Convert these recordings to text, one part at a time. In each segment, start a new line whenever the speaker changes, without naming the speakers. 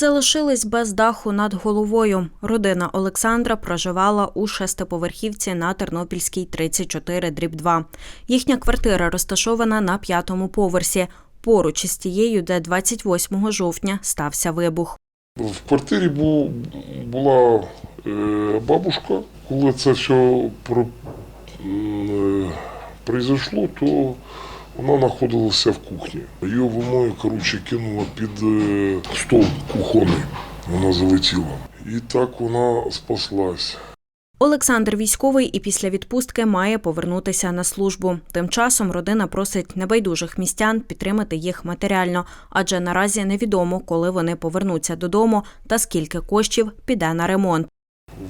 Залишились без даху над головою. Родина Олександра проживала у шестиповерхівці на Тернопільській 34 дріб 2. Їхня квартира розташована на п'ятому поверсі. Поруч із тією, де 28 жовтня стався вибух.
В квартирі бу- була е, бабушка. Коли це все про, е, произошло, то вона знаходилася в кухні. Її вимою, коротше, кинуло під е, стол кухонний. Вона залетіла. І так вона спаслась.
Олександр військовий і після відпустки має повернутися на службу. Тим часом родина просить небайдужих містян підтримати їх матеріально, адже наразі невідомо, коли вони повернуться додому та скільки коштів піде на ремонт.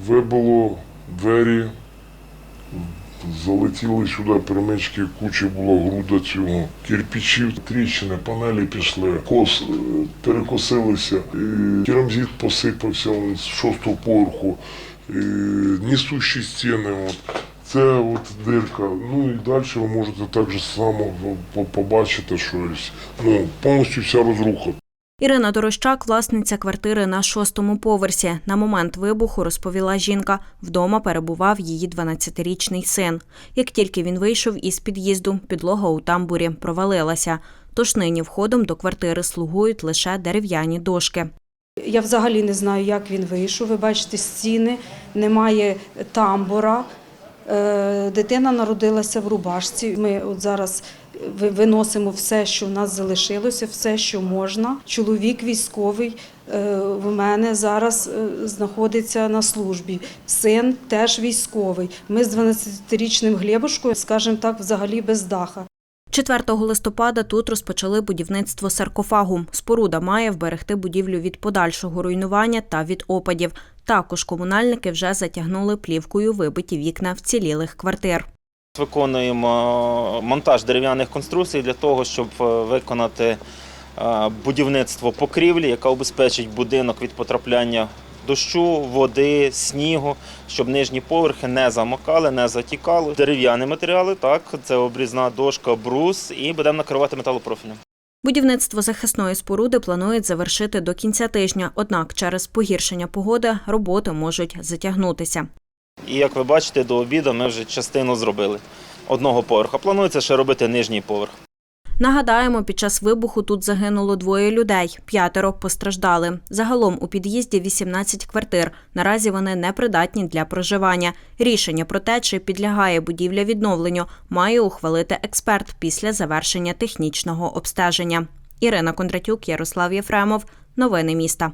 Вибило двері, залетіли сюди перемички, куча була груда цього. Кирпичів, тріщини, панелі пішли, кос е, перекосилися, і керамзит посипався з шостого поверху, і несущі стіни. От. Це от дирка. Ну і далі ви можете так же само побачити щось. Ну, повністю вся розруха.
Ірина Дорощак, власниця квартири на шостому поверсі. На момент вибуху розповіла жінка. Вдома перебував її 12-річний син. Як тільки він вийшов із під'їзду, підлога у тамбурі провалилася. Тож нині входом до квартири слугують лише дерев'яні дошки.
Я взагалі не знаю, як він вийшов. Ви бачите, стіни, немає тамбура. Е, Дитина народилася в рубашці. Ми от зараз ви- виносимо все, що в нас залишилося, все, що можна. Чоловік військовий е, в мене зараз е, знаходиться на службі. Син теж військовий. Ми з 12-річним Глебушкою, скажімо так, взагалі без даха.
4 листопада тут розпочали будівництво саркофагу. Споруда має вберегти будівлю від подальшого руйнування та від опадів. Також комунальники вже затягнули плівкою вибиті вікна вцілілих квартир.
Виконуємо монтаж дерев'яних конструкцій для того, щоб е, виконати е, будівництво покрівлі, яка убезпечить будинок від потрапляння дощу, води, снігу, щоб нижні поверхи не замокали, не затікали. Дерев'яні матеріали, так, це обрізна дошка, брус, і будемо накривати металопрофілем.
Будівництво захисної споруди планують завершити до кінця тижня, однак через погіршення погоди роботи можуть затягнутися.
І як ви бачите, до обіду ми вже частину зробили одного поверха. Планується ще робити нижній поверх.
Нагадаємо, під час вибуху тут загинуло двоє людей, п'ятеро постраждали. Загалом у під'їзді 18 квартир. Наразі вони непридатні для проживання. Рішення про те, чи підлягає будівля відновленню, має ухвалити експерт після завершення технічного обстеження. Ірина Кондратюк, Ярослав Єфремов. Новини міста.